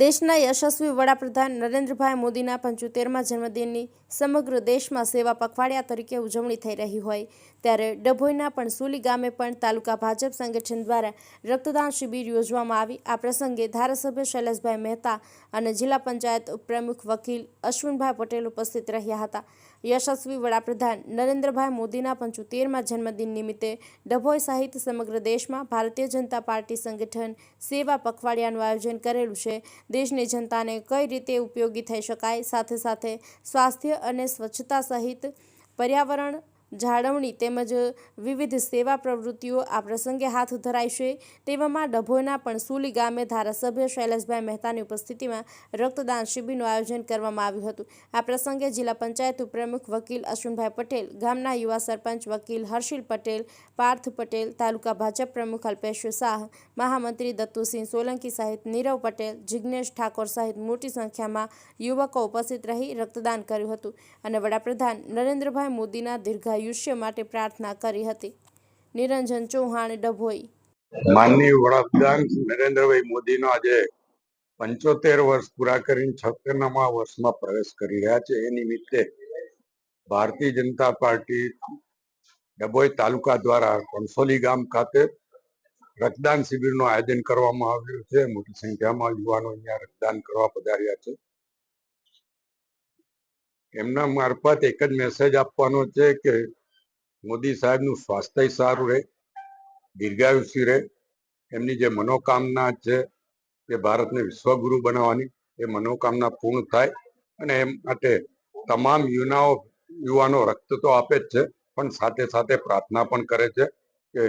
દેશના યશસ્વી વડાપ્રધાન નરેન્દ્રભાઈ મોદીના પંચોતેરમાં જન્મદિનની સમગ્ર દેશમાં સેવા પખવાડિયા તરીકે ઉજવણી થઈ રહી હોય, ત્યારે ડભોઈના પણસુલી ગામે પણ તાલુકા ભાજપ સંગઠન દ્વારા રક્તદાન શિબિર યોજવામાં આવી. આ પ્રસંગે ધારાસભ્ય શૈલેષભાઈ મહેતા અને જિલ્લા પંચાયત પ્રમુખ વકીલ અશ્વિનભાઈ પટેલ ઉપસ્થિત રહ્યા હતા. યશસ્વી વડાપ્રધાન નરેન્દ્રભાઈ મોદીના પંચોતેરમાં જન્મદિન નિમિત્તે ડભોઈ સહિત સમગ્ર દેશમાં ભારતીય જનતા પાર્ટી સંગઠન સેવા પખવાડિયાનું આયોજન કરેલું છે. દેશની જનતાને કઈ રીતે ઉપયોગી થઈ શકાય? સાથે સાથે સ્વાસ્થ્ય અને સ્વચ્છતા સહિત પર્યાવરણ જાળવણી તેમજ વિવિધ સેવા પ્રવૃત્તિઓ આ પ્રસંગે હાથ ધરાઈ છે. તેવામાં ડભોઈના પણ સુલી ગામે ધારાસભ્ય શૈલેષભાઈ મહેતાની ઉપસ્થિતિમાં રક્તદાન શિબિરનું આયોજન કરવામાં આવ્યું હતું. આ પ્રસંગે જિલ્લા પંચાયત ઉપપ્રમુખ વકીલ અશ્વિનભાઈ પટેલ, ગામના યુવા સરપંચ વકીલ હર્ષિલ પટેલ, પાર્થ પટેલ, તાલુકા ભાજપ પ્રમુખ અલ્પેશ શાહ, મહામંત્રી દત્તુસિંહ સોલંકી સહિત નીરવ પટેલ જિજ્ઞેશ ઠાકોર સહિત મોટી સંખ્યામાં યુવકો ઉપસ્થિત રહી રક્તદાન કર્યું હતું. અને વડાપ્રધાન નરેન્દ્રભાઈ મોદીના દીર્ઘાયુષ્ય માટે પ્રાર્થના કરી હતી. નિરંજન ચૌહાણ ડભોઈ. માનનીય વડાપ્રધાન નરેન્દ્રભાઈ મોદીનો આજે પંચોતેર વર્ષ પૂરા કરીને છપ્પનમાં વર્ષમાં પ્રવેશ કરી રહ્યા છે. એ નિમિત્તે ભારતીય જનતા પાર્ટી ડભોઈ તાલુકા દ્વારા કોન્સોલી ગામ ખાતે રક્તદાન શિબિરનું આયોજન કરવામાં આવ્યું છે. મોટી સંખ્યામાં યુવાનો અહીંયા રક્તદાન કરવા પધાર્યા છે. એમના મારફત એક જ મેસેજ આપવાનો છે કે મોદી સાહેબનું સ્વાસ્થ્ય સારું રહે, દીર્ઘાયુષી રહે. એમની જે મનોકામના છે એ ભારતને વિશ્વગુરુ બનાવવાની, એ મનોકામના પૂર્ણ થાય અને એમ માટે તમામ યુનાઓ, યુવાનો રક્ત તો આપે જ છે, પણ સાથે સાથે પ્રાર્થના પણ કરે છે કે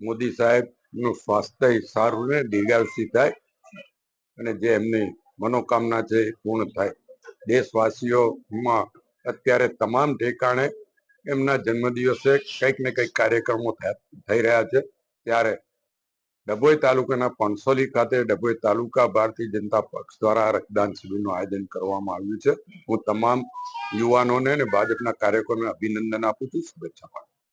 મોદી સાહેબનું સ્વાસ્થ્ય સારું રહે, દીર્ઘાયુષી થાય અને જે એમની મનોકામના છે એ પૂર્ણ થાય. દેશવાસીઓમાં અત્યારે તમામ ઠેકાણે એમના જન્મદિવસે કંઈક ને કંઈક કાર્યક્રમો થઈ રહ્યા છે. ત્યારે ડભોઈ તાલુકાના પણસોલી ખાતે ડભોઈ તાલુકા ભારતીય જનતા પક્ષ દ્વારા રક્તદાન શિબિરનું આયોજન કરવામાં આવ્યું છે. હું તમામ યુવાનોને અને ભાજપના કાર્યકરોને અભિનંદન આપું છું. શુભેચ્છા.